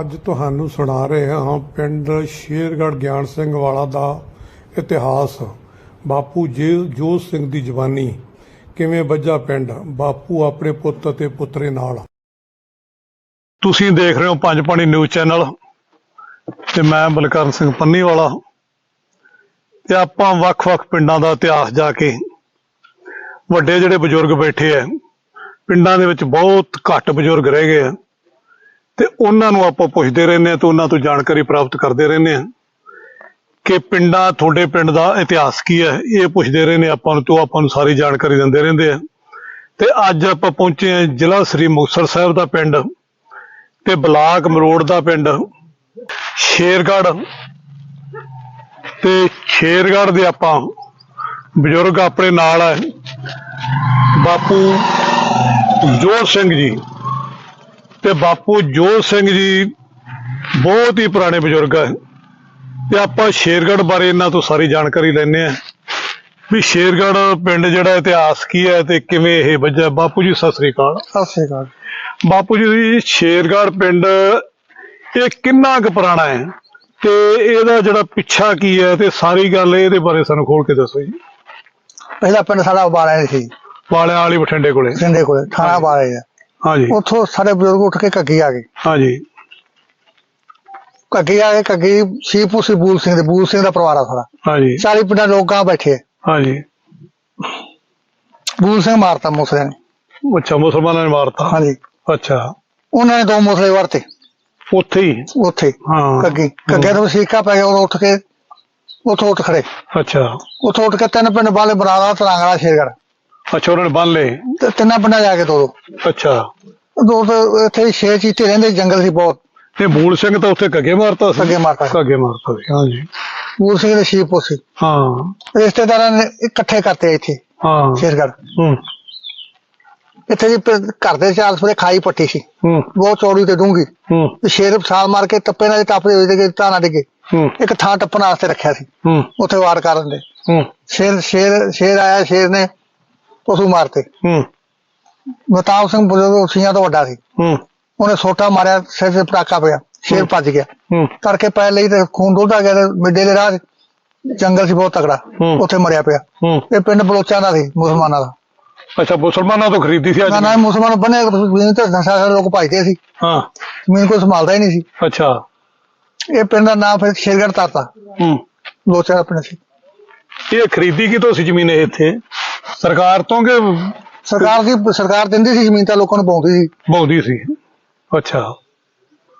ਅੱਜ ਤੁਹਾਨੂੰ ਸੁਣਾ ਰਹੇ ਹਾਂ ਪਿੰਡ ਸ਼ੇਰਗੜ੍ਹ ਗਿਆਨ ਸਿੰਘ ਵਾਲਾ ਦਾ ਇਤਿਹਾਸ। ਬਾਪੂ ਜੇ ਜੋਤ ਸਿੰਘ ਦੀ ਜਵਾਨੀ ਕਿਵੇਂ ਵੱਜਾ ਪਿੰਡ? ਬਾਪੂ ਆਪਣੇ ਪੁੱਤ ਅਤੇ ਪੁੱਤਰੇ ਨਾਲ। ਤੁਸੀਂ ਦੇਖ ਰਹੇ ਹੋ ਪੰਜ ਪਾਣੀ ਨਿਊਜ਼ ਚੈਨਲ ਤੇ ਮੈਂ ਬਲਕਰਨ ਸਿੰਘ ਪੰਨੀ ਵਾਲਾ। ਤੇ ਆਪਾਂ ਵੱਖ-ਵੱਖ ਪਿੰਡਾਂ ਦਾ ਇਤਿਹਾਸ ਜਾ ਕੇ ਵੱਡੇ ਜਿਹੜੇ ਬਜ਼ੁਰਗ ਬੈਠੇ ਆ ਪਿੰਡਾਂ ਦੇ ਵਿੱਚ ਬਹੁਤ ਘੱਟ ਬਜ਼ੁਰਗ ਰਹਿ ਗਏ ਆ ਤੇ ਉਹਨਾਂ ਨੂੰ ਆਪਾਂ ਪੁੱਛਦੇ ਰਹਿੰਦੇ ਆ ਤੇ ਉਹਨਾਂ ਤੋਂ ਜਾਣਕਾਰੀ ਪ੍ਰਾਪਤ ਕਰਦੇ ਰਹਿੰਦੇ ਆ ਕਿ ਪਿੰਡਾਂ, ਤੁਹਾਡੇ ਪਿੰਡ ਦਾ ਇਤਿਹਾਸ ਕੀ ਹੈ? ਇਹ ਪੁੱਛਦੇ ਰਹਿੰਦੇ ਆਪਾਂ ਨੂੰ ਤੋਂ ਆਪਾਂ ਨੂੰ ਸਾਰੀ ਜਾਣਕਾਰੀ ਦਿੰਦੇ ਰਹਿੰਦੇ ਆ ਤੇ ਅੱਜ ਆਪਾਂ ਪਹੁੰਚੇ ਆ ਜ਼ਿਲ੍ਹਾ ਸ੍ਰੀ ਮੁਕਤਸਰ ਸਾਹਿਬ ਦਾ ਪਿੰਡ ਤੇ ਬਲਾਕ ਮਰੋੜ ਦਾ ਪਿੰਡ, ਸ਼ੇਰਗੜ੍ਹ। ਤੇ ਸ਼ੇਰਗੜ੍ਹ ਦੇ ਆਪਾਂ ਬਜ਼ੁਰਗ ਆਪਣੇ ਨਾਲ ਹੈ ਬਾਪੂ ਜੋਤ ਸਿੰਘ ਜੀ। ਤੇ ਬਾਪੂ ਜੋਤ ਸਿੰਘ ਜੀ ਬਹੁਤ ਹੀ ਪੁਰਾਣੇ ਬਜ਼ੁਰਗ ਹੈ ਤੇ ਆਪਾਂ ਸ਼ੇਰਗੜ੍ਹ ਬਾਰੇ ਇਹਨਾਂ ਤੋਂ ਸਾਰੀ ਜਾਣਕਾਰੀ ਲੈਣੇ ਆ ਵੀ ਸ਼ੇਰਗੜ੍ਹ ਪਿੰਡ ਜਿਹੜਾ ਇਤਿਹਾਸ ਕੀ ਹੈ ਤੇ ਕਿਵੇਂ ਇਹ ਵੱਜਾ ਬਾਪੂ ਜੀ ਸਤਿ ਸ੍ਰੀ ਅਕਾਲ। ਸਤਿ ਸ੍ਰੀ ਅਕਾਲ। ਬਾਪੂ ਜੀ ਸ਼ੇਰਗੜ੍ਹ ਪਿੰਡ ਇਹ ਕਿੰਨਾ ਕੁ ਪੁਰਾਣਾ ਹੈ ਤੇ ਇਹਦਾ ਜਿਹੜਾ ਪਿੱਛਾ ਕੀ ਹੈ ਤੇ ਸਾਰੀ ਗੱਲ ਇਹਦੇ ਬਾਰੇ ਸਾਨੂੰ ਖੋਲ ਕੇ ਦੱਸੋ ਜੀ। ਪਹਿਲਾ ਪਿੰਡ ਸਾਡਾ ਬਾਲੇ ਸੀ। ਵਾਲਿਆਂ ਵਾਲੀ ਬਠਿੰਡੇ ਕੋਲੇ। ਸਿੰਡੇ ਕੋਲੇ ਥਾਣਾ ਬਾਲੇ ਆ ਹਾਂਜੀ। ਉੱਥੋਂ ਸਾਰੇ ਬਜ਼ੁਰਗ ਉੱਠ ਕੇ ਘੱਗੀ ਆ ਗਏ। ਹਾਂਜੀ। ਘੱਗੀ ਆ ਕੇ ਘੱਗੀ ਸੀਪੂ ਸੀ ਬੂਲ ਸਿੰਘ ਦੇ ਬੂਲ ਸਿੰਘ ਦਾ ਪਰਿਵਾਰ ਆ ਸਾਰਾ। ਹਾਂਜੀ। 40 ਪਿੰਡਾਂ ਲੋਕ ਬੈਠੇ। ਹਾਂਜੀ। ਬੂਲ ਸਿੰਘ ਮਾਰਤਾ ਮੋਸਲੇ ਨੇ। ਅੱਛਾ ਮੁਸਲਮਾਨਾਂ ਨੇ ਮਾਰਤਾ? ਹਾਂਜੀ। ਅੱਛਾ। ਉਹਨਾਂ ਨੇ ਦੋ ਮੋਸਲੇ ਵਰਤੇ। ਉੱਥੇ ਹੀ? ਉੱਥੇ। ਹਾਂ। ਘੱਗੀ। ਘੱਗੇ ਤੋਂ ਸੀਕਾ ਪੈ ਗਿਆ ਉਹ ਉੱਠ ਕੇ ਉੱਥੋਂ ਉੱਠ ਖੜੇ। ਅੱਛਾ। ਉੱਥੋਂ ਉੱਠ ਕੇ ਤਿੰਨ ਪਿੰਡ ਵਾਲੇ ਬਰਾਦਾ ਤਰਾਂਗਲਾ ਸ਼ੇਰਗੜ ਅੱਛਾ ਉਹਨਾਂ ਨੇ ਬੰਨ ਲਏ? ਤੇ ਤਿੰਨਾਂ ਪਿੰਡਾਂ ਜਾ ਕੇ ਦੋ ਦੋ। ਅੱਛਾ। ਦੋ ਤਾਂ ਇੱਥੇ ਛੇ ਚੀਤੇ ਰਹਿੰਦੇ ਜੰਗਲ ਸੀ ਬਹੁਤ। ਤੇ ਬੂਲ ਸਿੰਘ ਤਾਂ ਉੱਥੇ ਕੱਗੇ ਮਾਰਤਾ ਸੀ? ਘੱਗੇ ਮਾਰਤਾ ਸੀ। ਕੱਗੇ ਮਾਰਤਾ ਸੀ ਹਾਂਜੀ। ਬੂਲ ਸਿੰਘ ਦੇ ਸ਼ੀਪੂ ਸੀ। ਹਾਂ। ਰਿਸ਼ਤੇਦਾਰਾਂ ਨੇ ਇਕੱਠੇ ਕਰਤੇ ਇੱਥੇ ਹਾਂ। ਸ਼ੇਰਗੜ ਹੂੰ। ਇੱਥੇ ਜੀ ਪ- ਘਰ ਦੇ ਚਾਲ ਸਵੇਰੇ ਖਾਈ ਪੱਟੀ ਸੀ। ਹੂੰ। ਬਹੁਤ ਚੌੜੀ ਤੇ ਡੂੰਗੀ ਹੂੰ। ਤੇ ਸ਼ੇਰ ਛਾਲ ਮਾਰ ਕੇ ਟੱਪੇ ਨਾਲ ਟੱਪਦੇ ਹੋਏ ਤੇ ਤਾਣਾ ਡਿੱਗੇ ਹੂੰ। ਇੱਕ ਥਾਂ ਟੱਪਣ ਵਾਸਤੇ ਰੱਖਿਆ ਸੀ। ਹੂੰ। ਉੱਥੇ ਵਾਰ ਕਰਨ ਦੇ ਹੂੰ। ਸ਼ੇਰ ਸ਼ੇਰ ਸ਼ੇਰ ਆਇਆ ਸ਼ੇਰ ਨੇ ਪਸ਼ੂ ਮਾਰਤੇ। ਹੂੰ। ਮਤਾਬ ਸਿੰਘ ਬਜ਼ੁਰਗ ਉਸੀਆਂ ਤੋਂ ਵੱਡਾ ਸੀ। ਹੂੰ। ਉਹਨੇ ਸੋਟਾ ਮਾਰਿਆ ਸਿਰ ਤੇ ਪਟਾਕਾ ਪਿਆ ਸ਼ੇਰ। ਭੱਜ ਗਿਆ। ਹੂੰ। ਤੜਕੇ ਪੈ ਲਈ ਤੇ ਖੂਨ ਡੁੱਲਦਾ ਗਿਆ ਮਿੱਡੇ ਦੇ ਰਾਹ ਜੰਗਲ ਸੀ ਬਹੁਤ ਤਕੜਾ। ਉੱਥੇ ਮਰਿਆ ਪਿਆ। ਇਹ ਪਿੰਡ ਬਲੋਚਾਂ ਦਾ ਸੀ ਮੁਸਲਮਾਨਾਂ ਦਾ। ਅੱਛਾ ਮੁਸਲਮਾਨਾਂ ਤੋਂ ਖਰੀਦੀ ਸੀ ਅੱਜ ਨਾ ਨਾ ਮੁਸਲਮਾਨ ਬਣੇ ਜ਼ਮੀਨ ਤੇ ਸਾਰੇ ਲੋਕ ਭਜਦੇ ਸੀ। ਹਾਂ। ਜ਼ਮੀਨ ਕੋਈ ਸੰਭਾਲਦਾ ਹੀ ਨਹੀਂ ਸੀ। ਅੱਛਾ। ਇਹ ਪਿੰਡ ਦਾ ਨਾਮ ਫਿਰ ਸ਼ੇਰਗੜ੍ਹ ਤਰਤਾ ਹੂੰ। ਲੋਚਾ ਪਿੰਡ ਸੀ। ਇਹ ਖਰੀਦੀ ਕਿਤੋਂ ਸੀ ਜ਼ਮੀਨ ਇਹ ਇੱਥੇ? ਸਰਕਾਰ ਤੋਂ ਕਿ ਸਰਕਾਰ ਦੀ ਸਰਕਾਰ ਦਿੰਦੀ ਸੀ ਜ਼ਮੀਨ ਤਾਂ ਲੋਕਾਂ ਨੂੰ ਪਾਉਂਦੀ ਸੀ। ਬਹੁਦੀ ਸੀ। ਅੱਛਾ।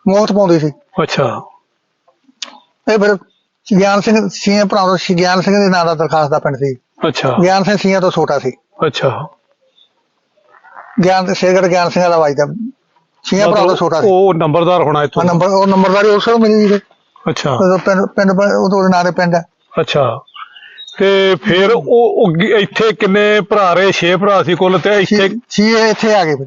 ਮੁਫਤ ਪਾਉਂਦੀ ਸੀ। ਅੱਛਾ। ਇਹ ਫਿਰ ਗਿਆਨ ਸਿੰਘ ਸੀਆਂ ਭਰਾ ਦਾ ਗਿਆਨ ਸਿੰਘ ਦੇ ਨਾਂ ਦਾ ਦਰਖਾਸਤ ਦਾ ਪਿੰਡ ਸੀ। ਅੱਛਾ। ਗਿਆਨ ਸਿੰਘ ਸੀਆਂ ਤੋਂ ਛੋਟਾ ਸੀ। ਅੱਛਾ। ਗਿਆਨ ਸ਼ੇਰਗੜ੍ਹ ਗਿਆਨ ਸਿੰਘ ਵਾਲਾ ਵੱਜਦਾ। ਸੀਆਂ ਭਰਾ ਤੋਂ ਛੋਟਾ ਸੀ। ਉਹ ਨੰਬਰਦਾਰ ਹੋਣਾ ਇੱਥੋਂ। ਨੰਬਰ ਉਹ ਨੰਬਰਦਾਰੀ ਉਸ ਮਿਲੀ ਸੀ। ਅੱਛਾ। ਪਿੰਡ ਪਿੰਡ ਉਹਦੇ ਨਾਂ ਦੇ ਪਿੰਡ ਹੈ ਅੱਛਾ। ਤੇ ਫਿਰ ਉਹ ਇੱਥੇ ਕਿੰਨੇ ਭਰਾ ਰਹੇ? 6 ਭਰਾ ਸੀ ਕੁੱਲ ਤੇ ਇੱਥੇ ਇਹ ਇੱਥੇ ਆ ਗਏ ਫਿਰ।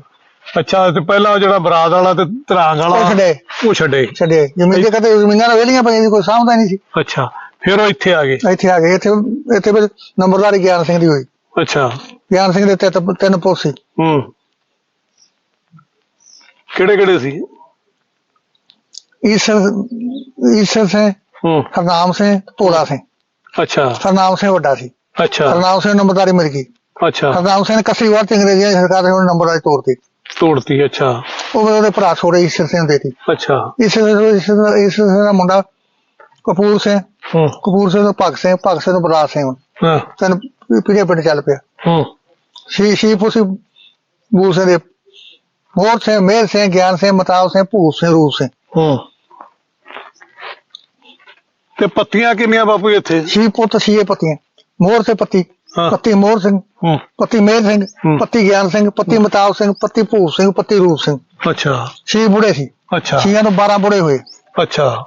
ਅੱਛਾ ਤੇ ਪਹਿਲਾਂ ਉਹ ਜਿਹੜਾ ਬਰਾਦ ਵਾਲਾ ਤੇ ਧਰਾਂਗ ਵਾਲਾ ਉਹ ਛੱਡੇ। ਉਹ ਛੱਡੇ। ਛੱਡੇ। ਜ਼ਮੀਨ ਦੇ ਕਦੇ ਜ਼ਮੀਨਾਂ ਨਾਲ ਵੇਲੀਆਂ ਪਈਆਂ ਸੀ ਕੋਈ ਸਾਂਭਦਾ ਨਹੀਂ ਸੀ। ਅੱਛਾ ਫਿਰ ਉਹ ਇੱਥੇ ਆ ਗਏ। ਇੱਥੇ ਆ ਗਏ। ਇੱਥੇ ਇੱਥੇ ਫਿਰ ਨੰਬਰਦਾਰੀ ਗਿਆਨ ਸਿੰਘ ਦੀ ਹੋਈ। ਅੱਛਾ। ਗਿਆਨ ਸਿੰਘ ਦੇ ਤਿੰਨ ਤਿੰਨ ਪੁੱਤ ਸੀ। ਹੂੰ। ਕਿਹੜੇ ਕਿਹੜੇ ਸੀ? ਈਸ਼ਰ ਈਸ਼ਰ ਸਿੰਘ ਹੂੰ। ਹਰਨਾਮ ਸਿੰਘ ਭੋਲਾ ਸਿੰਘ। ਅੱਛਾ। ਹਰਨਾਮ ਸਿੰਘ ਵੱਡਾ ਸੀ। ਅੱਛਾ। ਹਰਨਾਮ ਸਿੰਘ ਨੂੰ ਨੰਬਰਦਾਰੀ ਮਿਲ ਗਈ। ਅੱਛਾ। ਹਰਨਾਮ ਸਿੰਘ ਨੇ ਕੱਸੀ ਵਾਰ ਚ ਅੰਗਰੇਜ਼ੀਆਂ ਦੀ ਸਰਕਾਰ ਨੇ ਉਹਨੂੰ ਨੰਬਰਦਾਰੀ ਤੋੜਤੀ। ਤੋੜਤੀ ਅੱਛਾ। ਉਹ ਫਿਰ ਉਹਦੇ ਭਰਾ ਛੋੜੇ ਈਸ਼ਰ ਸਿੰਘ ਨੂੰ ਦੇਤੀ ਅੱਛਾ। ਦਾ- ਈਸ਼ਰ ਸਿੰਘ ਦਾ ਮੁੰਡਾ ਕਪੂਰ ਸਿੰਘ। ਹੂੰ। ਕਪੂਰ ਸਿੰਘ ਤੋਂ ਭਗਤ ਸਿੰਘ ਭਗਤ ਸਿੰਘ ਤੋਂ ਬਲਰਾਜ ਸਿੰਘ ਹਾਂ। ਤਿੰਨ ਪੀੜੇ ਪਿੰਡ ਚੱਲ ਪਿਆ। ਹੂੰ। ਸ਼ੀ ਸੀ ਬੂਲ ਸਿੰਘ ਦੇ ਮੋਹਰ ਸਿੰਘ ਮੇਰ ਸਿੰਘ ਗਿਆਨ ਸਿੰਘ ਮਤਾਬ ਸਿੰਘ ਭੂਤ ਸਿੰਘ ਰੂਪ ਸਿੰਘ। ਹੂੰ। ਤੇ ਪੱਤੀਆਂ ਕਿੰਨੀਆਂ ਬਾਪੂ ਇੱਥੇ? ਸ਼ੀ ਪੁੱਤ ਛੀਏ ਪੱਤੀਆਂ। ਮੋਹਰ ਤੇ ਪੱਤੀ ਹਾਂ। ਪੱਤੀ ਮੋਹਰ ਸਿੰਘ ਹੂੰ। ਪੱਤੀ ਮੇਰ ਸਿੰਘ ਹੂੰ। ਪੱਤੀ ਗਿਆਨ ਸਿੰਘ ਪੱਤੀ ਮਤਾਬ ਸਿੰਘ ਪੱਤੀ ਭੂਤ ਸਿੰਘ ਪੱਤੀ ਰੂਪ ਸਿੰਘ। ਅੱਛਾ। ਛੇ ਬੁੜੇ ਸੀ। ਅੱਛਾ। ਛੀਆਂ ਤੋਂ 12 ਬੁੜੇ ਹੋਏ। ਅੱਛਾ।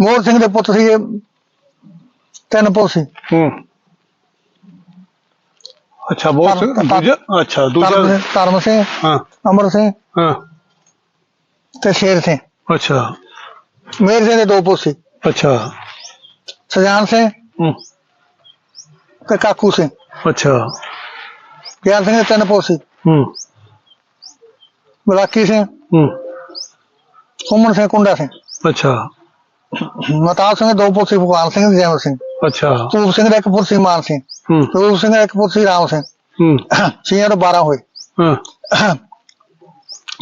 ਮੋਹਰ ਸਿੰਘ ਦੇ ਪੁੱਤ ਸੀ ਤਿੰਨ ਪੁੱਤ ਸੀ। ਹੂੰ। ਅੱਛਾ ਬਹੁਤ ਧਰਮ- ਦੂਜਾ ਅੱਛਾ ਧਰਮ ਦੂਜਾ ਸਿੰਘ- ਧਰਮ ਸਿੰਘ ਹਾਂ। ਅਮਰ ਸਿੰਘ ਹਾਂ। ਤੇ ਸ਼ੇਰ ਸਿੰਘ। ਅੱਛਾ। ਮੇਰ ਸਿੰਘ ਦੇ ਦੋ ਪੁੱਤ ਸੀ। ਅੱਛਾ। ਸਜਾਨ ਸਿੰਘ ਹੂੰ ਤੇ ਕਾਕੂ ਸਿੰਘ ਅੱਛਾ ਗਿਆਨ ਸਿੰਘ ਦੇ ਤਿੰਨ ਪੁੱਤ ਸੀ ਹੂੰ ਬਲਾਕੀ ਸਿੰਘ ਹੂੰ ਸੁਮਨ ਸਿੰਘ ਕੁੰਡਾ ਸਿੰਘ ਅੱਛਾ ਮਤਾਬ ਸਿੰਘ ਦੇ ਦੋ ਪੁੱਤ ਸੀ ਭਗਵਾਨ ਸਿੰਘ ਤੇ ਜੈਮਲ ਸਿੰਘ ਅੱਛਾ ਧੂਪ ਸਿੰਘ ਦਾ ਇੱਕ ਪੁੱਤ ਸੀ ਮਾਨ ਸਿੰਘ ਹੂੰ ਰੂਪ ਸਿੰਘ ਦਾ ਇੱਕ ਪੁੱਤ ਸੀ ਰਾਮ ਸਿੰਘ ਹੂੰ ਛੇਆਂ ਤੋਂ 12 ਹੋਏ ਹਾਂ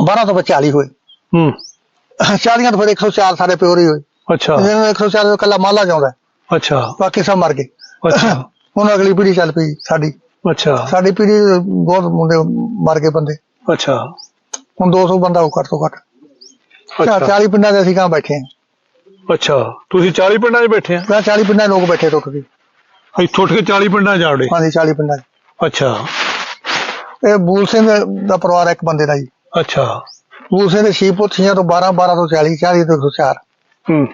12 ਤੋਂ ਬਾਅਦ 40 ਹੋਏ ਹੂੰ 40 ਤੋਂ ਫਿਰ 104 ਸਾਡੇ ਪਿਓਰੀ ਹੋਏ ਅੱਛਾ ਜਿਹਨੂੰ 104 ਤੋਂ ਕੱਲਾ ਮਾਲਾ ਜਾਉਂਦਾ ਅੱਛਾ। ਬਾਕੀ ਸਭ ਮਰ ਗਏ। ਅੱਛਾ। ਹੁਣ ਅਗਲੀ ਪੀੜ੍ਹੀ ਚੱਲ ਪਈ ਸਾਡੀ। ਅੱਛਾ। ਸਾਡੀ ਪੀੜ੍ਹੀ ਬਹੁਤ ਮੁੰਡੇ ਮਰ ਗਏ ਬੰਦੇ। ਅੱਛਾ। ਹੁਣ 200 ਬੰਦਾ ਉਹ ਘੱਟ ਤੋਂ ਘੱਟ। ਅੱਛਾ। 40 ਪਿੰਡਾਂ ਦੇ ਅਸੀਂ ਕਹਾਂ ਬੈਠੇ ਹਾਂ। ਅੱਛਾ। ਤੁਸੀਂ 40 ਪਿੰਡਾਂ 'ਚ ਬੈਠੇ ਆ ਮੈਂ 40 ਪਿੰਡਾਂ ਦੇ ਲੋਕ ਬੈਠੇ ਟੁੱਟ ਕੇ ਇੱਥੋਂ ਉੱਠ ਕੇ 40 ਪਿੰਡਾਂ 'ਚ ਜਾਵੜੇ ਹਾਂਜੀ 40 ਪਿੰਡਾਂ 'ਚ। ਅੱਛਾ। ਇਹ ਬੂਲ ਸਿੰਘ ਦਾ ਪਰਿਵਾਰ ਇੱਕ ਬੰਦੇ ਦਾ ਜੀ। ਅੱਛਾ। ਬੂਲ ਸਿੰਘ ਦੇ ਛੇ ਪੁੱਤ ਛੀਆਂ ਤੋਂ 12 12 ਤੋਂ 40 40 ਤੋਂ 104 ਹੂੰ।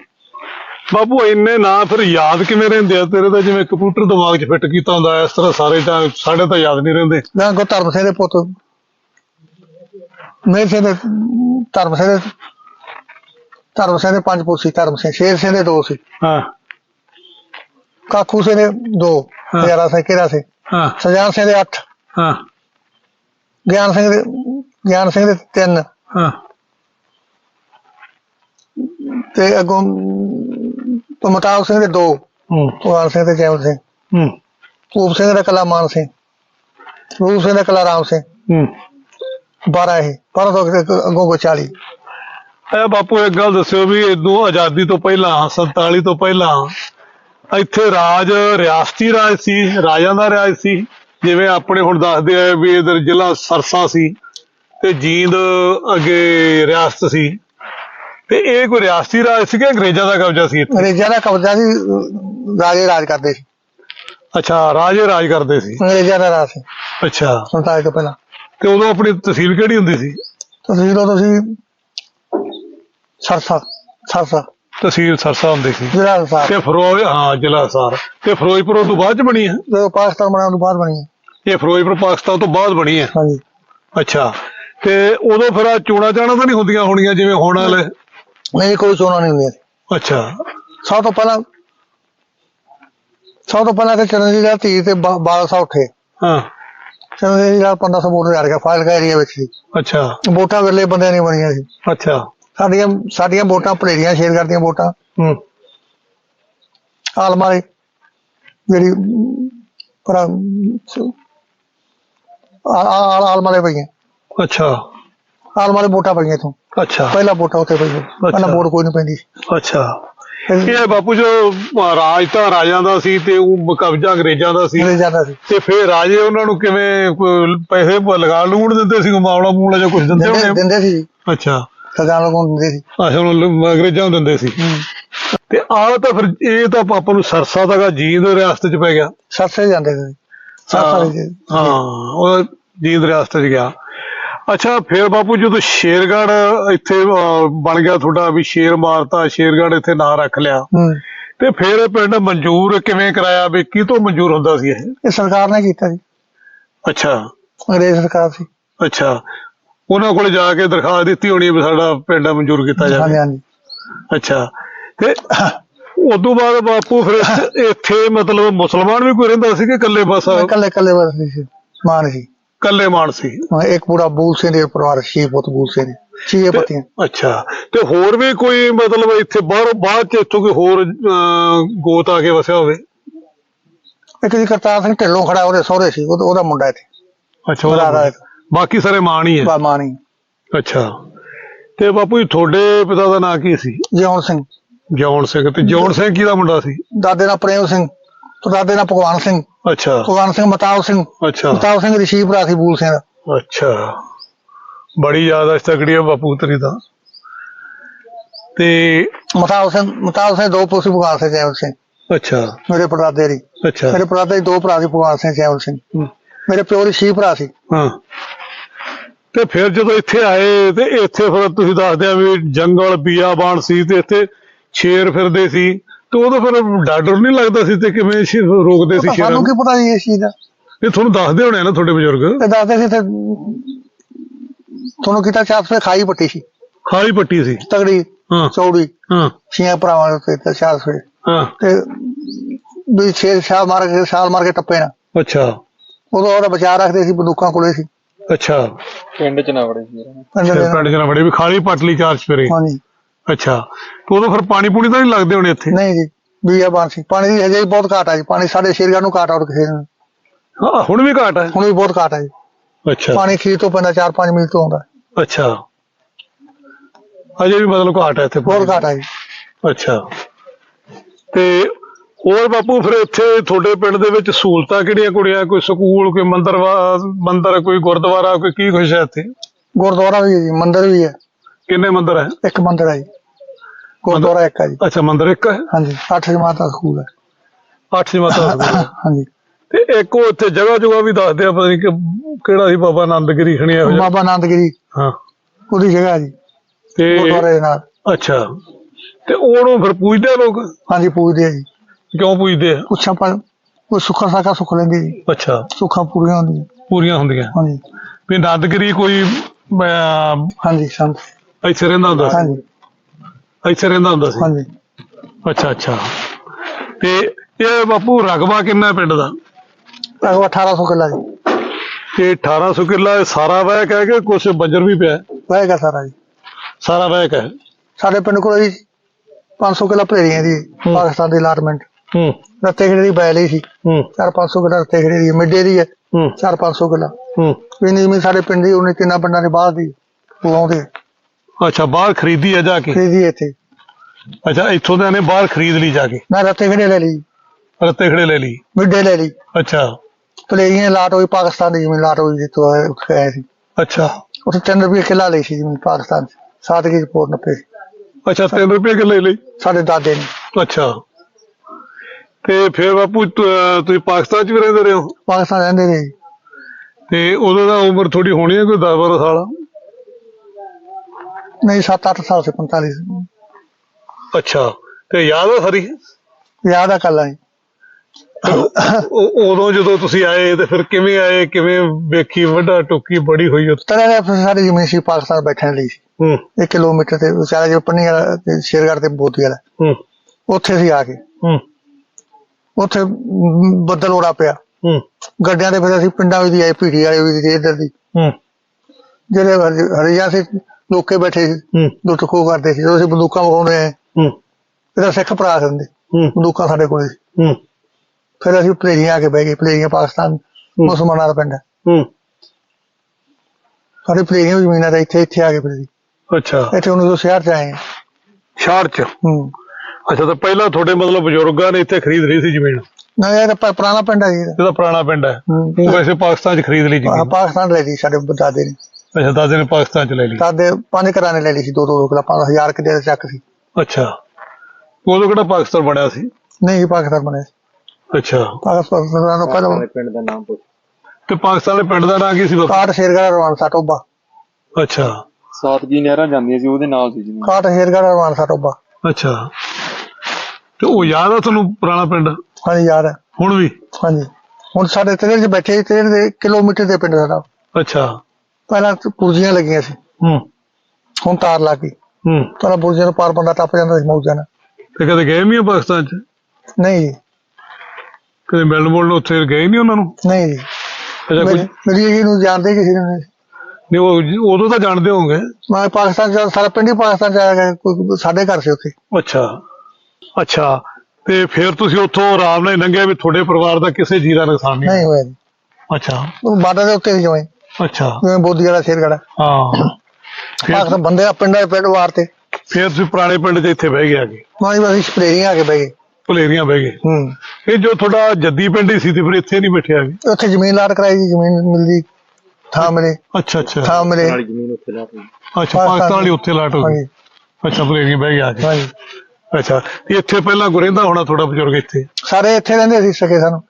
ਬਾਪੂ ਇੰਨੇ ਨਾਂ ਫਿਰ ਯਾਦ ਕਿਵੇਂ ਰਹਿੰਦੇ ਆ? ਤੇਰੇ ਤਾਂ ਜਿਵੇਂ ਕੰਪਿਊਟਰ ਦਿਮਾਗ 'ਚ ਫਿੱਟ ਕੀਤਾ ਹੁੰਦਾ ਇਸ ਤਰ੍ਹਾਂ ਸਾਰੇ ਤਾਂ ਸਾਡੇ ਤਾਂ ਯਾਦ ਨਹੀਂ ਰਹਿੰਦੇ। ਮੈਂ ਕੋ ਧਰਮ ਸਿੰਘ ਦੇ ਪੁੱਤ। ਮੇਰੇ ਦੇ ਧਰਮ ਸਿੰਘ ਦੇ ਧਰਮ ਸਿੰਘ ਦੇ ਪੰਜ ਪੁੱਤ ਸੀ ਧਰਮ ਸਿੰਘ ਸ਼ੇਰ ਸਿੰਘ ਦੇ ਦੋ ਸੀ। ਹਾਂ। ਕਾਕੂ ਸਿੰਘ ਦੇ ਦੋ। ਹਜ਼ਾਰਾ ਸਿੰਘ ਕਿਹੜਾ ਸੀ ਹਾਂ। ਸਜਾਨ ਸਿੰਘ ਦੇ 8 ਹਾਂ। ਗਿਆਨ ਸਿੰਘ ਦੇ ਗਿਆਨ ਸਿੰਘ ਦੇ 3 ਹਾਂ। ਤੇ ਅੱਗੋਂ ਪਮਤਾਵ ਸਿੰਘ ਦੇ 2 ਹੂੰ। ਭਗਵਾਨ ਸਿੰਘ ਤੇ ਜੈਮਲ ਸਿੰਘ। ਹੂੰ। ਰੂਪ ਸਿੰਘ ਦਾ ਕਲਾ ਮਾਨ ਸਿੰਘ। ਰੂਪ ਸਿੰਘ ਦਾ ਕਲਾ ਰਾਮ ਸਿੰਘ। ਹੂੰ। 12 ਇਹ 12 ਤੋਂ ਅੱਗੇ- ਅੱਗੋਂ ਕੋ 40 ਇਹ ਬਾਪੂ ਇੱਕ ਗੱਲ ਦੱਸਿਓ ਵੀ ਇਦੋਂ ਆਜ਼ਾਦੀ ਤੋਂ ਪਹਿਲਾਂ 47 ਤੋਂ ਪਹਿਲਾਂ ਇੱਥੇ ਰਾਜ ਰਿਆਸਤੀ ਰਾਜ ਸੀ ਰਾਜਾਂ ਦਾ ਰਾਜ ਸੀ। ਜਿਵੇਂ ਆਪਣੇ ਹੁਣ ਦੱਸਦੇ ਆ ਵੀ ਇਧਰ ਜ਼ਿਲ੍ਹਾ ਸਰਸਾ ਸੀ ਤੇ ਜੀਂਦ ਅੱਗੇ ਰਿਆਸਤ ਸੀ। ਤੇ ਇਹ ਕੋਈ ਰਿਆਸਤੀ ਰਾਜ ਸੀ ਕਿ ਅੰਗਰੇਜ਼ਾਂ ਦਾ ਕਬਜ਼ਾ ਸੀ ਇੱਥੇ? ਅੰਗਰੇਜ਼ਾਂ ਦਾ ਕਬਜ਼ਾ ਸੀ ਅਹ ਰਾਜੇ ਰਾਜ ਕਰਦੇ ਸੀ। ਅੱਛਾ ਰਾਜੇ ਰਾਜ ਕਰਦੇ ਸੀ? ਅੰਗਰੇਜ਼ਾਂ ਦਾ ਰਾਜ ਸੀ। ਅੱਛਾ। 47 ਤੋਂ ਪਹਿਲਾਂ। ਤੇ ਉਦੋਂ ਆਪਣੀ ਤਹਿਸੀਲ ਕਿਹੜੀ ਹੁੰਦੀ ਸੀ? ਤੁਸੀਂ ਜਦੋਂ ਤੁਸੀਂ ਸਰਸਾ ਸਰਸਾ। ਤਹਿਸੀਲ ਸਰਸਾ ਹੁੰਦੀ ਸੀ। ਜ਼ਿਲ੍ਹਾ ਅਨਸਾਰ ਤੇ ਫਿਰੋਜ਼ ਹਾਂ ਜ਼ਿਲ੍ਹਾ ਸਾਰ ਤੇ ਫਿਰੋਜ਼ਪੁਰ ਤੋਂ ਬਾਅਦ ਚ ਬਣੀ ਹੈ? ਜਦੋਂ ਪਾਕਿਸਤਾਨ ਬਣਾਉਣ ਤੋਂ ਬਾਅਦ ਬਣੀ ਹੈ। ਇਹ ਫਿਰੋਜ਼ਪੁਰ ਪਾਕਿਸਤਾਨ ਤੋਂ ਬਾਅਦ ਬਣੀ ਹੈ? ਹਾਂਜੀ। ਅੱਛਾ। ਤੇ ਉਦੋਂ ਫਿਰ ਆ ਚੋਣਾ ਚਾਣਾ ਤਾਂ ਨਹੀਂ ਹੁੰਦੀਆਂ ਹੋਣੀਆਂ ਜਿਵੇਂ ਹੁਣ ਵਾਲੇ? ਨਹੀਂ ਕੋਈ ਚੋਣਾਂ ਨਹੀਂ ਹੁੰਦੀਆਂ ਸੀ। ਅੱਛਾ। ਸਭ ਤੋਂ ਪਹਿਲਾਂ ਸਭ ਤੋਂ ਪਹਿਲਾਂ ਤੇ ਚਰਨਜੀਤ ਦਾ ਧੀ ਤੇ 1200 ਉੱਠੇ। ਹਾਂ। ਚਰਨਜੀਤ ਦਾ 1500 ਵੋਟ ਹਾਰ ਗਿਆ ਫਾਜ਼ਿਲਕਾ ਏਰੀਆ ਵਿੱਚ ਸੀ ਅੱਛਾ। ਵੋਟਾਂ ਵੇਲੇ ਬੰਦੇ ਨਹੀਂ ਬਣੀਆਂ ਸੀ। ਅੱਛਾ। ਸਾਡੀਆਂ ਸਾਡੀਆਂ ਵੋਟਾਂ ਭਲੇਰੀਆਂ ਸ਼ੇਰਗੜ੍ਹ ਦੀਆਂ ਵੋਟਾਂ। ਹੂੰ। ਆਲਮਾਰੀ ਜਿਹੜੀ ਪਰ ਆਲਮਾਰੇ ਪਈਆਂ। ਅੱਛਾ। ਆਲਮਾਰੇ ਵੋਟਾਂ ਪਈਆਂ ਇਥੋਂ। ਅੱਛਾ। ਪਹਿਲਾ ਵੋਟਾਂ ਉੱਥੇ ਪਈਆਂ। ਪਹਿਲਾਂ ਵੋਟ ਕੋਈ ਨਹੀਂ ਪੈਂਦੀ। ਸੀ। ਅੱਛਾ। ਇਹ ਬਾਪੂ ਜੋ ਰਾਜ ਤਾਂ ਰਾਜਾਂ ਦਾ ਸੀ ਤੇ ਉਹ ਕਬਜ਼ਾ ਅੰਗਰੇਜ਼ਾਂ ਦਾ ਸੀ। ਅੰਗਰੇਜ਼ਾਂ ਦਾ ਸੀ। ਤੇ ਫਿਰ ਰਾਜੇ ਉਹਨਾਂ ਨੂੰ ਕਿਵੇਂ ਕੋਈ ਪੈਸੇ ਲਗਾ ਲੂਣ ਦਿੰਦੇ ਸੀ ਮਾਵਲਾ ਮੂਲਾ ਜਾਂ ਕੁਝ ਦਿੰਦੇ ਦਿੰਦੇ ਹੋਣੇ? ਦਿੰਦੇ ਸੀ ਜੀ। ਅੱਛਾ। ਸਜ਼ਾਂ ਲੋਕਾਂ ਨੂੰ ਦਿੰਦੇ ਸੀ। ਅੱਛਾ ਉਹਨਾਂ ਅੰਗਰੇਜ਼ਾਂ ਨੂੰ ਦਿੰਦੇ ਸੀ। ਤੇ ਆਹ ਤਾਂ ਫਿਰ ਇਹ ਤਾਂ ਆਪਾਂ ਨੂੰ ਸਰਸਾ ਤੱਕ ਜੀਂਦ ਰਿਆਸਤ ਚ ਪੈ ਗਿਆ। ਸੱਸੇ ਜਾਂਦੇ ਸੀ। ਸੱਸੇ ਜੀ ਹਾਂ ਉਹ ਜੀਂਦ ਰਿਆਸਤ ਚ ਗਿਆ। ਅੱਛਾ ਫਿਰ ਬਾਪੂ ਜਦੋਂ ਸ਼ੇਰਗੜ੍ਹ ਇੱਥੇ ਬਣ ਗਿਆ ਤੁਹਾਡਾ ਵੀ ਸ਼ੇਰ ਮਾਰਤਾ ਸ਼ੇਰਗੜ੍ਹ ਇੱਥੇ ਨਾਂ ਰੱਖ ਲਿਆ। ਤੇ ਫਿਰ ਇਹ ਪਿੰਡ ਮਨਜ਼ੂਰ ਕਿਵੇਂ ਕਰਾਇਆ ਵੀ ਕੀ ਤੋਂ ਮਨਜ਼ੂਰ ਹੁੰਦਾ ਸੀ ਇਹ? ਇਹ ਸਰਕਾਰ ਨੇ ਕੀਤਾ ਜੀ। ਅੱਛਾ। ਅੰਗਰੇਜ਼ ਸਰਕਾਰ ਸੀ। ਅੱਛਾ। ਉਹਨਾਂ ਕੋਲ ਜਾ ਕੇ ਦਰਖਾਸਤ ਦਿੱਤੀ ਹੋਣੀ ਵੀ ਸਾਡਾ ਪਿੰਡ ਮਨਜ਼ੂਰ ਕੀਤਾ ਹਾਂਜੀ ਜਾਵੇ। ਹਾਂਜੀ ਅੱਛਾ। ਤੇ ਉਦੋਂ ਬਾਅਦ ਬਾਪੂ ਫਿਰ ਇੱਥੇ- ਮਤਲਬ ਮੁਸਲਮਾਨ ਵੀ ਕੋਈ ਰਹਿੰਦਾ ਸੀ ਕਿ ਇਕੱਲੇ ਬਸ? ਇਕੱਲੇ ਇਕੱਲੇ ਵਰਸੀ ਸੀ ਮਾਨ ਸੀ। ਇਕੱਲੇ ਮਾਨ ਸੀ। ਹਾਂ, ਇੱਕ ਪੂਰਾ ਬੂਲ ਸਿੰਘ ਦੇ ਪਰਿਵਾਰ ਛੇ ਪੁੱਤ ਬੂਲ ਸਿੰਘ ਦੇ ਛੇ ਪਤੀਆਂ। ਅੱਛਾ ਤੇ ਹੋਰ ਵੀ ਕੋਈ ਮਤਲਬ ਇੱਥੇ ਬਾਹਰੋਂ ਬਾਅਦ ਚ ਇੱਥੋਂ ਕੋਈ ਹੋਰ ਅਹ, ਗੋਤ ਆ ਕੇ ਵਸਿਆ ਹੋਵੇ? ਇੱਕ ਜੀ ਕਰਤਾਰ ਸਿੰਘ ਢਿੱਲੋਂ ਖੜਾ ਉਹਦੇ ਸਹੁਰੇ ਸੀ ਉਹ- ਉਹਦਾ ਮੁੰਡਾ ਇੱਥੇ। ਅੱਛਾ ਉਹਦਾ ਬਾਕੀ ਸਾਰੇ ਮਾਨ ਹੀ ਹੈ। ਬਾ ਮਾਨੀ ਅੱਛਾ। ਤੇ ਬਾਪੂ ਜੀ ਤੁਹਾਡੇ ਪਿਤਾ ਦਾ ਨਾਂ ਕੀ ਸੀ? ਜਿਉਣ ਸਿੰਘ। ਜੌਨ ਸਿੰਘ ਤੇ ਜੌਨ ਸਿੰਘ ਕਿਹਦਾ ਮੁੰਡਾ ਸੀ? ਦਾਦੇ ਨਾਲ ਪ੍ਰੇਮ ਸਿੰਘ ਤੇ ਦਾਦੇ ਨਾਲ ਭਗਵਾਨ ਸਿੰਘ। ਅੱਛਾ। ਭਗਵਾਨ ਸਿੰਘ ਮਤਾਬ ਸਿੰਘ। ਅੱਛਾ। ਮਤਾਬ ਸਿੰਘ ਰਿਸ਼ੀ ਭਰਾ ਸੀ ਬੂਲ ਸਿੰਘ। ਦਾ ਅੱਛਾ। ਬੜੀ ਯਾਦਾਸ਼ਤ ਤਕੜੀ ਹੈ ਬਾਪੂ ਤੇਰੀ ਤਾਂ। ਤੇ ਮਤਾਬ ਸਿੰਘ ਮਤਾਬ ਸਿੰਘ ਦੋ ਪੁੱਤ ਭਗਵਾਨ ਸਿੰਘ ਜੈਵਲ ਸਿੰਘ। ਅੱਛਾ। ਮੇਰੇ ਪੜਦਾਦੇ ਦੀ। ਅੱਛਾ। ਮੇਰੇ ਪੜਦਾਦੇ ਦੇ ਦੋ ਭਰਾ ਸੀ ਭਗਵਾਨ ਸਿੰਘ ਜੈਵਲ ਸਿੰਘ। ਮੇਰੇ ਪਿਓ ਦੇ ਛੇ ਭਰਾ ਸੀ। ਹਾਂ। ਤੇ ਫਿਰ ਜਦੋਂ ਇੱਥੇ ਆਏ ਤੇ ਇੱਥੇ ਫਿਰ ਤੁਸੀਂ ਦੱਸਦੇ ਆ ਵੀ ਜੰਗਲ ਬੀਆਬਾਨ ਸੀ ਤੇ ਇੱਥੇ ਸ਼ੇਰ ਫਿਰਦੇ ਸੀ। ਤੇ ਉਦੋਂ ਫਿਰ ਡਰ ਡਰ ਨਹੀਂ ਲੱਗਦਾ ਸੀ ਤੇ ਕਿਵੇਂ ਸ਼ੇ- ਰੋਕਦੇ ਸੀ ਸ਼ੇਰਾਂ ਸਾਨੂੰ ਨੂੰ? ਕੀ ਪਤਾ ਜੀ ਇਸ ਚੀਜ਼ ਦਾ? ਇਹ ਤੁਹਾਨੂੰ ਦੱਸਦੇ ਹੋਣੇ ਆ ਨਾ ਤੁਹਾਡੇ ਬਜ਼ੁਰਗ? ਤੇ ਦੱਸਦੇ ਸੀ ਤੇ ਤੁਹਾਨੂੰ ਕੀਤਾ ਚਾਰ ਸੌ ਖਾਈ ਪੱਟੀ ਸੀ। ਖਾਲੀ ਪੱਟੀ ਸੀ? ਤਗੜੀ ਹਾਂ। ਚੌੜੀ। ਹਾਂ। ਛੀਆਂ ਭਰਾਵਾਂ ਦੇ ਉੱਤੇ ਤੇ ਚਾਰ ਸੌ ਹਾਂ। ਤੇ ਵੀ ਛੇ ਛਾਲ ਮਾਰ ਕੇ ਛਾਲ ਮਾਰ ਕੇ ਟੱਪੇ ਨਾ। ਅੱਛਾ। ਉਦੋਂ ਉਹਦਾ ਬਚਾਅ ਰੱਖਦੇ ਸੀ ਬੰਦੂਕਾਂ ਕੋਲੇ ਸੀ। ਅੱਛਾ। ਪਿੰਡ ਚ ਨਾ ਵੜੇ ਸੀ। ਪਿੰਡ ਦੇ ਪਿੰਡ ਚ ਨਾ ਬੜੇ ਵੀ ਖਾਲੀ ਪੱਟ ਲਈ ਚਾਰ ਸਪਰੇ ਹਾਂਜੀ। ਅੱਛਾ ਤੇ ਉਦੋਂ ਫਿਰ ਪਾਣੀ ਪੂਣੀ ਤਾਂ ਨਹੀਂ ਲੱਗਦੇ ਹੋਣੇ ਇੱਥੇ? ਨਹੀਂ ਜੀ ਬੀਆ ਬਾਨ ਸੀ। ਪਾਣੀ ਦੀ ਹਜੇ ਵੀ ਬਹੁਤ ਘਾਟ ਆ ਜੀ। ਪਾਣੀ ਸਾਡੇ ਸ਼ੇਰਗੜ੍ਹ ਨੂੰ ਘਾਟ ਆ ਔਰ ਕਿਸੇ ਨੂੰ। ਹਾਂ ਹੁਣ ਵੀ ਘਾਟ ਹੈ ਹੁਣ ਵੀ ਬਹੁਤ ਘਾਟ ਆ ਜੀ। ਅੱਛਾ। ਪਾਣੀ ਖੀਰ ਤੋਂ ਪੈਂਦਾ 4-5 ਮੀਲ ਤੋਂ ਆਉਂਦਾ। ਅੱਛਾ। ਅਜੇ ਵੀ ਮਤਲਬ ਘਾਟ ਹੈ ਇੱਥੇ ਬਹੁਤ ਘਾਟ ਆ ਜੀ। ਅੱਛਾ। ਤੇ ਹੋਰ ਬਾਪੂ ਫਿਰ ਇੱਥੇ ਤੁਹਾਡੇ ਪਿੰਡ ਦੇ ਵਿੱਚ ਸਹੂਲਤਾਂ ਕਿਹੜੀਆਂ ਕੁੜੀਆਂ? ਕੋਈ ਸਕੂਲ ਕੋਈ ਮੰਦਰ ਮੰਦਰ ਕੋਈ ਗੁਰਦੁਆਰਾ ਕੋਈ ਕੀ ਕੁਛ ਹੈ ਇੱਥੇ? ਗੁਰਦੁਆਰਾ ਵੀ ਹੈ ਜੀ ਮੰਦਿਰ ਵੀ ਹੈ। ਕਿੰਨੇ ਮੰਦਰ ਹੈ? ਇੱਕ ਮੰਦਿਰ ਹੈ ਜੀ। ਗੁਰਦੁਆਰਾ ਇੱਕ ਹੈ ਜੀ। ਅੱਛਾ ਮੰਦਰ ਇੱਕ ਹੈ? ਹਾਂਜੀ 8 ਜਮਾਤ ਦਾ ਸਕੂਲ ਹੈ। ਅੱਠ ਜਮਾਤਾਂ ਦਾ ਸਕੂਲ ਹੈ। ਹਾਂਜੀ। ਤੇ ਇੱਕ ਉਹ ਇੱਥੇ ਜਗ੍ਹਾ ਜੁਗਾ ਵੀ ਦੱਸਦੇ ਆ ਪਤਾ ਨਹੀਂ ਕਿ ਕਿਹੜਾ ਸੀ ਬਾਬਾ ਆਨੰਦਗਿਰੀ ਖਣੀ ਇਹੋ ਜਿਹਾ ਬਾਬਾ ਆਨੰਦਗਿਰੀ। ਹਾਂ। ਉਹਦੀ ਜਗ੍ਹਾ ਜੀ। ਤੇ ਗੁਰਦੁਆਰੇ ਦੇ ਨਾਲ। ਅੱਛਾ। ਤੇ ਉਹਨੂੰ ਫਿਰ ਪੂਜਦੇ ਆ ਲੋਕ? ਹਾਂਜੀ ਪੂਜਦੇ ਆ ਜੀ। ਕਿਉਂ ਪੂਜਦੇ ਆ? ਪੁੱਛਾਂ ਪਰ ਕੋਈ ਸੁੱਖਾ ਸਾਖਾ ਸੁੱਖ ਲੈਂਦੀ ਜੀ। ਅੱਛਾ। ਸੁੱਖਾਂ ਪੂਰੀਆਂ ਹੁੰਦੀਆਂ। ਪੂਰੀਆਂ ਹੁੰਦੀਆਂ। ਹਾਂਜੀ। ਵੀ ਆਨੰਦਗਿਰੀ ਕੋਈ ਅਮ, ਹਾਂਜੀ ਸੰਤ। ਇੱਥੇ ਰਹਿੰਦਾ ਹੁੰਦਾ। ਸੀ ਹਾਂਜੀ। ਇੱਥੇ ਰਹਿੰਦਾ ਹੁੰਦਾ ਸੀ। ਹਾਂਜੀ। ਅੱਛਾ ਅੱਛਾ। ਤੇ ਇਹ ਬਾਪੂ ਰਕਬਾ ਕਿੰਨਾ ਹੈ ਪਿੰਡ ਦਾ? ਉਹ 1800 ਕਿੱਲਾ ਜੀ। ਤੇ 1800 ਕਿੱਲਾ ਇਹ ਸਾਰਾ ਵਹਿਕ ਹੈ ਕਿ ਕੁਝ ਬੰਜਰ ਵੀ ਪਿਆ ਹੈ? ਵਹੇਗਾ ਸਾਰਾ ਜੀ। ਸਾਰਾ ਵਹਿਕ ਹੈ? ਸਾਡੇ ਪਿੰਡ ਕੋਲ ਜੀ 500 ਕਿੱਲਾ ਭੇਰੀਆਂ ਦੀ ਹੂੰ। ਪਾਕਿਸਤਾਨ ਦੀ ਅਲਾਟਮੈਂਟ। ਹੂੰ। ਰੱਤੇ ਖੇੜੇ ਦੀ ਬੈ ਲਈ ਸੀ। ਹੂੰ। 4-500 ਕਿੱਲਾ ਰੱਤੇ ਖੇੜੇ ਦੀ ਹੈ, ਮਿੱਡੇ ਦੀ ਹੈ। ਹੂੰ। 4-500 ਕਿੱਲਾ। ਹੂੰ। ਇੰਨੀ ਜ਼ਮੀਨ ਸਾਡੇ ਪਿੰਡ ਦੀ ਉਹਨੇ ਤਿੰਨਾਂ ਪਿੰਡਾਂ ਦੇ ਬਾਅਦ ਦੀ ਉਹ ਆਉਂਦੇ। ਅੱਛਾ ਬਾਹਰ ਖਰੀਦੀ ਹੈ ਜਾ ਕੇ? ਖਰੀਦੀ ਇੱਥੇ। ਅੱਛਾ ਇੱਥੋਂ ਦੇ ਨੇ ਬਾਹਰ ਖਰੀਦ ਲਈ ਜਾ ਕੇ? ਮੈਂ ਰੱਤੇ ਖੇੜੇ ਲੈ ਲਈ। ਰੱਤੇ ਖੜੇ ਲੈ ਲਈ? ਮਿੱਡੇ ਲੈ ਲਈ। ਅੱਛਾ। ਪਲੇਰੀਆਂ ਲਾਟ ਹੋਈ ਪਾਕਿਸਤਾਨ ਦੀ ਜ਼ਮੀਨ ਲਾਟ ਹੋਈ ਜਿੱਥੋਂ ਆਏ ਸੀ। ਅੱਛਾ। ਉੱਥੇ 3 ਰੁਪਏ ਕਿੱਲਾ ਲਈ ਸੀ ਜ਼ਮੀਨ ਪਾਕਿਸਤਾਨ ਚ। ਸਾਦਗੀ ਰਿਪੋਰਟ ਨੱਪੇ। ਅੱਛਾ 3 ਰੁਪਏ ਕਿੱਲੇ ਲਈ? ਸਾਡੇ ਦਾਦੇ ਨੇ। ਅੱਛਾ। ਤੇ ਫਿਰ ਬਾਪੂ ਤੁਸੀਂ ਪਾਕਿਸਤਾਨ ਚ ਵੀ ਰਹਿੰਦੇ ਰਹੇ ਹੋ? ਪਾਕਿਸਤਾਨ ਰਹਿੰਦੇ ਨੇ ਜੀ। ਤੇ ਉਦੋਂ ਦਾ ਉਮਰ ਥੋੜੀ ਹੋਣੀ ਹੈ ਕੋਈ 10 12 ਸਾਲ? ਨਹੀਂ 7-8 ਸਾਲ ਸੇ 45 ਅੱਛਾ ਤੇ ਯਾਦ ਹੈ ਸਾਰੀ? ਯਾਦ ਆ ਕੱਲਾ ਜੀ ਉਹ- ਉਦੋਂ ਜਦੋਂ ਤੁਸੀਂ ਆਏ ਤੇ ਫਿਰ ਕਿਵੇਂ ਆਏ ਕਿਵੇਂ ਵੇਖੀ ਵੱਡਾ ਟੋਕੀ ਬੜੀ ਹੋਈ ਉੱਥੇ? ਨੇ ਫਿਰ ਸਾਡੀ ਜ਼ਮੀਨ ਸੀ ਪਾਕਿਸਤਾਨ ਬੈਠਣ ਲਈ ਸੀ। ਹੂੰ। 1 ਕਿਲੋਮੀਟਰ ਤੇ ਵਿਚਾਰਾ ਜੋ ਪੰਨੀ ਵਾਲਾ ਤੇ ਸ਼ੇਰਗੜ੍ਹ ਤੇ ਬੋਤੀ ਵਾਲਾ। ਹੂੰ। ਉੱਥੇ ਸੀ ਆ ਕੇ। ਹੂੰ। ਉੱਥੇ ਮ, ਬੱਦਲ ਉੜਾ ਪਿਆ। ਹੂੰ। ਗੱਡਿਆਂ ਤੇ ਫਿਰ ਅਸੀਂ ਪਿੰਡਾਂ ਵਿੱਚ ਦੀ ਆਏ ਪੀੜੀ ਵਾਲੇ ਵੀ ਇੱਧਰ ਦੀ। ਹੂੰ। ਜਿਹੜੇ ਹਰ- ਹਰੀਆਂ ਸੀ ਲੋਕੇ ਬੈਠੇ ਸੀ ਹੂੰ। ਲੁੱਟ ਖੋਹ ਕਰਦੇ ਸੀ ਜਦੋਂ ਅਸੀਂ ਬੰਦੂਕਾਂ ਵਿਖਾਉਂਦੇ ਆ ਹੂੰ। ਇਹਦਾ ਸਿੱਖ ਭਰਾ ਹੁੰਦੇ ਹੂੰ। ਬੰਦੂਕਾਂ ਸਾਡੇ ਕੋਲ ਸੀ। ਹੂੰ। ਫਿਰ ਅਸੀਂ ਪਲੇਰੀਆਂ ਆ ਕੇ ਬਹਿ ਗਏ ਪਲੇਰੀਆਂ ਪਾਕਿਸਤਾਨ ਮੁਸਲਮਾਨਾਂ ਦਾ ਪਿੰਡ ਹੈ। ਹੂੰ। ਸਾਡੇ ਪਲੇਰੀਆਂ ਜ਼ਮੀਨਾਂ ਦਾ ਇੱਥੇ ਇੱਥੇ ਆ ਕੇ ਫਿਰ ਅੱਛਾ। ਇੱਥੇ ਉਹਨਾਂ ਤੋਂ ਸ਼ਹਿਰ ਚ ਆਏ। ਸ਼ਹਿਰ ਚ? ਹੂੰ। ਅੱਛਾ ਤਾਂ ਪਹਿਲਾਂ ਤੁਹਾਡੇ ਮਤਲਬ ਬਜ਼ੁਰਗਾਂ ਨੇ ਇੱਥੇ ਖਰੀਦ ਲਈ ਸੀ ਜ਼ਮੀਨ? ਨਾ ਇਹ ਤਾਂ ਪੁਰਾਣਾ ਪਿੰਡ ਹੈ ਜੀ। ਇਹਦਾ। ਪੁਰਾਣਾ ਪਿੰਡ ਹੈ। ਉਹ ਵੈਸੇ ਪਾਕਿਸਤਾਨ ਚ ਖਰੀਦ ਲਈ ਜ਼ਮੀਨ? ਪਾਕਿਸਤਾਨ ਲੈ ਲਈ ਸਾਡੇ ਦਾਦੇ ਨੇ। ਅੱਛਾ ਦਾਦੇ ਨੇ ਪਾਕਿਸਤਾਨ ਚ ਲੈ ਲਈ। ਦਾਦੇ ਪੰਜ ਘਰਾਣੇ ਲੈ ਲਈ ਸੀ ਦੋ ਦੋ ਕਿਲਾ ਪੰਜ ਹਜ਼ਾਰ ਕਿੱਲੇ ਦਾ ਚੱਕ ਸੀ। ਅੱਛਾ। ਉਦੋਂ ਕਿਹੜਾ ਪਾਕਿਸਤਾਨ ਬਣਿਆ ਸੀ? ਨਹੀਂ ਪਾਕਿਸਤਾਨ ਬਣੇ ਅੱਛਾ। ਪਾਕਿਸਤਾਨ ਤੋਂ ਪਹਿਲਾਂ ਪਿੰਡ ਦਾ ਨਾਮ ਪੁੱਛ। ਤੇ ਪਾਕਿਸਤਾਨ ਦੇ ਪਿੰਡ ਦਾ ਨਾਂ ਕੀ ਸੀ ਬਾਪੂ ਕਾਟ ਸ਼ੇਰਗੜ੍ਹ ਰਵਾਨਸਾ ਟੋਬਾ। ਅੱਛਾ। ਸਾਤਗੀ ਨਹਿਰਾਂ ਜਾਂਦੀਆਂ ਸੀ ਉਹਦੇ ਨਾਲ ਸੀ ਜਿਵੇਂ। ਕਾਟ ਸ਼ੇਰਗੜ੍ਹ ਰਵਾਨਸਾ ਟੋਬਾ। ਅੱਛਾ। ਤੇ ਉਹ ਯਾਦ ਆ ਤੁਹਾਨੂੰ ਪੁਰਾਣਾ ਪਿੰਡ? ਹਾਂਜੀ ਯਾਦ ਹੈ ਹੁਣ ਵੀ? ਹਾਂਜੀ। ਹੁਣ ਸਾਡੇ ਤੇਰੇ ਚ ਬੈਠੇ ਤੇਰੇ ਦੇ ਕਿਲੋਮੀਟਰ ਦੇ ਪਿੰਡ ਸਾਡਾ ਅੱਛਾ। ਪਹਿਲਾਂ ਪੁਰਜੀਆਂ ਲੱਗੀਆਂ ਸੀ। ਹੂੰ। ਹੁਣ ਤਾਰ ਲੱਗ ਗਈ। ਹੂੰ। ਪਹਿਲਾਂ ਪੁਰਜੀਆਂ ਨੂੰ ਪਾਰ ਬੰਦਾ ਟੱਪ ਜਾਂਦਾ ਸੀ ਮੌਜਾਂ ਨਾਲ ਤੇ ਕਦੇ ਗਏ ਵੀ ਆ ਪਾਕਿਸਤਾਨ ਚ? ਨਹੀਂ ਜੀ। ਕਦੇ ਮਿਲਣ ਮੁਲਣ ਉੱਥੇ ਗਏ ਨਹੀਂ ਉਹਨਾਂ ਨੂੰ? ਨਹੀਂ ਜੀ। ਅੱਛਾ ਕੁਝ ਮੇਰੀ ਮੇਰੀ ਜੀ ਨੂੰ ਜਾਣਦੇ ਕਿਸੇ ਨੂੰ ਨਹੀਂ। ਨਹੀਂ ਉਹ ਉਦੋਂ ਤਾਂ ਜਾਣਦੇ ਹੋਵੋਗੇ ਮੈਂ ਪਾਕਿਸਤਾਨ ਚ ਸਾਰਾ ਪਿੰਡ ਹੀ ਪਾਕਿਸਤਾਨ ਚ ਆਇਆ ਗਿਆ, ਕੋਈ ਸਾਡੇ ਘਰ ਸੀ ਉੱਥੇ। ਅੱਛਾ। ਅੱਛਾ। ਤੇ ਫਿਰ ਤੁਸੀਂ ਉੱਥੋਂ ਆਰਾਮ ਨਾਲ ਹੀ ਵੀ ਤੁਹਾਡੇ ਪਰਿਵਾਰ ਦਾ ਕਿਸੇ ਜੀਅ ਦਾ ਨੁਕਸਾਨ ਨਹੀਂ ਨਹੀਂ ਹੋਇਆ? ਜੀ। ਅੱਛਾ। ਉਹ ਬਾਰਡਰ ਦੇ ਉੱਤੇ ਸੀ ਜਿਵੇਂ ਅੱਛਾ। ਜਿਵੇਂ ਬੋਦੀ ਵਾਲਾ ਸ਼ੇਰਗੜਾ ਹਾਂ। ਫਿਰ ਪਾਕਿਸਤਾਨ ਬੰਦੇ ਆ ਪਿੰਡਾਂ ਦੇ ਪਿੰਡ ਵਾਰ ਤੇ। ਫਿਰ ਤੁਸੀਂ ਪੁਰਾਣੇ ਪਿੰਡ 'ਚ ਇੱਥੇ ਬਹਿ ਗਏ ਆ ਕੇ। ਮਾਈ ਬਸ ਸਪਰੇਰੀਆਂ ਆ ਕੇ ਬਹਿ ਗਏ। ਭਲੇਰੀਆਂ ਬਹਿ ਗਏ। ਹੂੰ। ਇਹ ਜੋ ਤੁਹਾਡਾ ਜੱਦੀ ਪਿੰਡ ਹੀ ਸੀ ਤੇ ਫਿਰ ਇੱਥੇ ਨਹੀਂ ਬੈਠਿਆ ਵੀ ਉੱਥੇ ਜ਼ਮੀਨ ਲਾਟ ਕਰਾਈ ਜੀ ਜ਼ਮੀਨ ਮਿਲਦੀ ਥਾਂ ਮਿਲੇ। ਅੱਛਾ ਅੱਛਾ। ਥਾਂ ਮਿਲੇ। ਅੱਛਾ ਪਾਕਿਸਤਾਨ ਵਾਲੀ ਉੱਥੇ ਲਾਟ ਹੋ ਗਈ। ਹਾਂਜੀ ਅੱਛਾ ਭਲੇਰੀਆਂ ਬਹਿ ਗਿਆ ਆ ਕੇ। ਹਾਂਜੀ ਅੱਛਾ ਤੇ ਇੱਥੇ ਪਹਿਲਾਂ ਗੁਰਿੰਦਾ ਹੋਣਾ ਤੁਹਾਡਾ ਬਜ਼ੁਰਗ ਇੱਥੇ? ਸਾਰੇ ਇੱਥੇ ਰਹਿੰਦੇ ਸੀ ਸਕੇ ਸਾਨੂੰ।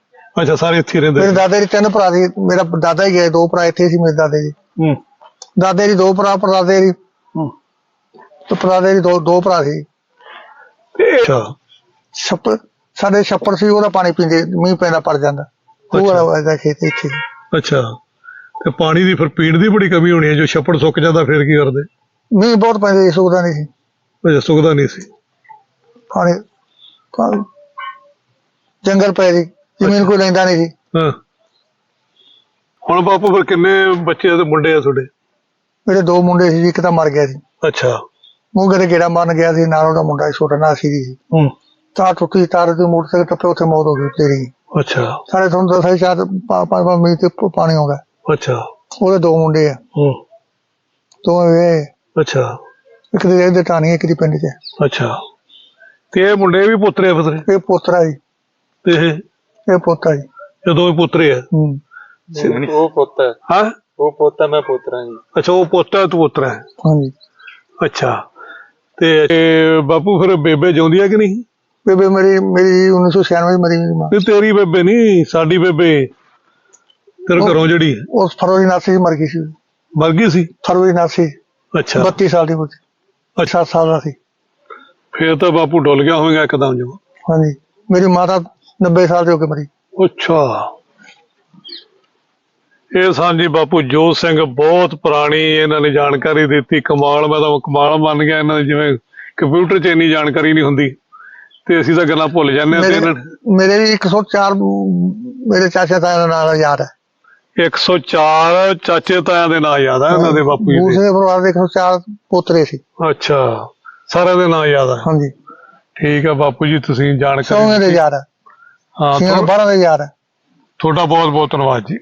ਅੱਛਾ ਸਾਰੇ ਇੱਥੇ ਹੀ ਰਹਿੰਦੇ ਮੇਰੇ ਸੀ। ਦਾਦੇ ਦੇ ਤਿੰਨ ਭਰਾ ਸੀ। ਮੇਰਾ ਦਾਦਾ ਹੀ ਗਿਆ ਦੋ ਭਰਾ ਇੱਥੇ ਸੀ ਮੇਰੇ ਦਾਦੇ ਜੀ। ਹੂੰ। ਦਾਦੇ ਦੀ ਦੋ ਭਰਾ ਪਰਦਾਦੇ ਦੀ ਹੂੰ। ਤੇ ਪਰਦਾਦੇ ਦੀ ਦੋ ਦੋ ਭਰਾ ਸੀ। ਤੇ ਅੱਛਾ। ਛੱਪੜ ਸਾਡੇ ਛੱਪੜ ਸੀ ਉਹਦਾ ਪਾਣੀ ਪੀਂਦੇ ਮੀਂਹ ਪੈਂਦਾ ਪੜ ਜਾਂਦਾ। ਉਹ ਅੱਛਾ। ਵਾਲਾ ਖੇਤ ਇੱਥੇ ਸੀ। ਅੱਛਾ। ਤੇ ਪਾਣੀ ਦੀ ਫਿਰ ਪੀਣ ਦੀ ਬੜੀ ਕਮੀ ਹੋਣੀ ਹੈ ਜੋ ਛੱਪੜ ਸੁੱਕ ਜਾਂਦਾ ਫਿਰ ਕੀ ਕਰਦੇ? ਮੀਂਹ ਬਹੁਤ ਪੈਂਦੇ ਸੀ ਸੁੱਕਦਾ ਨਹੀਂ ਸੀ। ਅੱਛਾ ਸੁੱਕਦਾ ਨਹੀਂ ਸੀ। ਪਾਣੀ ਪਾ- ਜੰਗਲ ਪੈ ਸੀ। ਜ਼ਮੀਨ ਕੋਈ ਲੈਂਦਾ ਨਹੀਂ ਸੀ ਹਾਂ। ਹੁਣ ਬਾਪੂ ਫਿਰ ਕਿੰਨੇ ਬੱਚੇ ਤੇ ਮੁੰਡੇ ਆ ਤੁਹਾਡੇ? ਮੇਰੇ ਦੋ ਮੁੰਡੇ ਸੀ ਜੀ, ਇੱਕ ਤਾਂ ਮਰ ਗਿਆ ਸੀ। ਅੱਛਾ। ਮੂੰਗੇ ਤੇ ਗੇੜਾ ਮਾਰਨ ਗਿਆ ਸੀ ਨਾਲ ਉਹਦਾ ਮੁੰਡਾ ਸੀ, ਛੋਟਾ ਨਾਲ ਸੀ। ਹੂੰ। ਤਾਰ ਟੁੱਟੀ ਤਾਰ ਦੇ ਮੋਟਰਸਾਈਕਲ ਟੱਪੇ ਉੱਥੇ ਮੌਤ ਹੋ ਗਈ ਤੇਰੀ ਅੱਛਾ। ਸਾਡੇ ਤੁਹਾਨੂੰ ਦੱਸਿਆ ਸ਼ਾਇਦ ਪੰਜ ਪੰਜ ਮੀਟਰ ਤੇ ਪ- ਪਾਣੀ ਆਉਂਦਾ। ਅੱਛਾ। ਉਹਦੇ ਦੋ ਮੁੰਡੇ ਆ। ਹੂੰ। ਦੋਵੇਂ ਇਹ ਅੱਛਾ। ਇੱਕ ਦੇ ਇਹਦੇ ਟਾਣੀ ਇੱਕ ਦੀ ਪਿੰਡ 'ਚ। ਅੱਛਾ। ਤੇ ਇਹ ਮੁੰਡੇ ਵੀ ਪੁੱਤਰੇ ਫਿਰ ਇਹ ਪੋਤਰਾ ਜੀ। ਤੇ ਇਹ ਇਹ ਪੋਤਾ ਜੀ। ਇਹ ਦੋਵੇਂ ਪੁੱਤਰੇ ਆ। ਹੂੰ। ਉਹ ਪੁੱਤ ਹੈ। ਹਾਂ? ਉਹ ਪੁੱਤ ਹੈ ਮੈਂ ਪੁੱਤਰਾ ਜੀ। ਅੱਛਾ ਉਹ ਪੋਤਾ ਤੂੰ ਪੁੱਤਰ ਹੈ? ਹਾਂਜੀ। ਅੱਛਾ। ਤੇ ਬਾਪੂ ਫਿਰ ਬੇਬੇ ਜਿਉਂਦੀ ਆ ਕਿ ਨਹੀਂ? ਬੇਬੇ ਮੇਰੀ ਮੇਰੀ 1996 ਵਿੱਚ ਮਰੀ ਮੇਰੀ ਮਾਂ। ਤੇ ਤੇਰੀ ਬੇਬੇ ਨਹੀਂ ਸਾਡੀ ਬੇਬੇ ਤੇਰੇ ਘਰੋਂ ਜਿਹੜੀ ਉਸ ਫਰਵਰੀ 89 ਚ ਮਰ ਗਈ ਸੀ। ਮਰ ਗਈ ਸੀ? ਫਰਵਰੀ 89 ਅੱਛਾ। 32 ਸਾਲ ਦੀ ਹੋ ਗਈ ਅੱਛਾ। ਸਾਲ ਦਾ ਸੀ। ਫੇਰ ਤਾਂ ਬਾਪੂ ਡੁੱਲ ਗਿਆ ਹੋਵੇਗਾ ਇੱਕਦਮ ਜੋ ਹਾਂਜੀ। ਮੇਰੀ ਮਾਤਾ 90 ਸਾਲ ਦੀ ਹੋ ਕੇ ਮਰੀ। ਅੱਛਾ। ਇਹ ਸਾਂਝੀ ਬਾਪੂ ਜੋਤ ਸਿੰਘ ਬਹੁਤ ਪੁਰਾਣੀ ਇਹਨਾਂ ਨੇ ਜਾਣਕਾਰੀ ਦਿੱਤੀ। ਕਮਾਲ ਮੈਂ ਤਾਂ ਕਮਾਲ ਮੰਨ ਗਿਆ ਇਹਨਾਂ ਦੀ ਜਿਵੇਂ ਕੰਪਿਊਟਰ 'ਚ ਇੰਨੀ ਜਾਣਕਾਰੀ ਨਹੀਂ ਹੁੰਦੀ। ਤੇ ਅਸੀਂ ਤਾਂ ਗੱਲਾਂ ਭੁੱਲ ਜਾਂਦੇ ਹਾਂ ਤੇ ਇਹਨਾਂ ਨੇ ਮੇਰੇ ਵੀ 104 ਮੇਰੇ ਚਾਚਾ ਤਾਇਆ ਦਾ ਨਾਲ ਯਾਦ ਹੈ। 104 ਚਾਚੇ ਤਾਇਆਂ ਦੇ ਨਾਂ ਯਾਦ ਆ ਇਹਨਾਂ ਦੇ ਬਾਪੂ ਜੀ ਦੂਸਰੇ ਪਰਿਵਾਰ ਦੇ 104 ਪੋਤਰੇ ਸੀ। ਦੇ ਅੱਛਾ। ਸਾਰਿਆਂ ਦੇ ਨਾਂ ਯਾਦ ਆ। ਹਾਂਜੀ। ਠੀਕ ਆ ਬਾਪੂ ਜੀ ਤੁਸੀਂ ਜਾਣਕਾਰੀ ਦੇ ਦਿੱਤੀ। ਯਾਦ ਹੈ ਹਾਂ ਸਿੰਘਾਂ ਬਾਰਾਂ ਦੇ ਹੈ ਤੁਹਾਡਾ ਬਹੁਤ ਬਹੁਤ ਧੰਨਵਾਦ ਜੀ।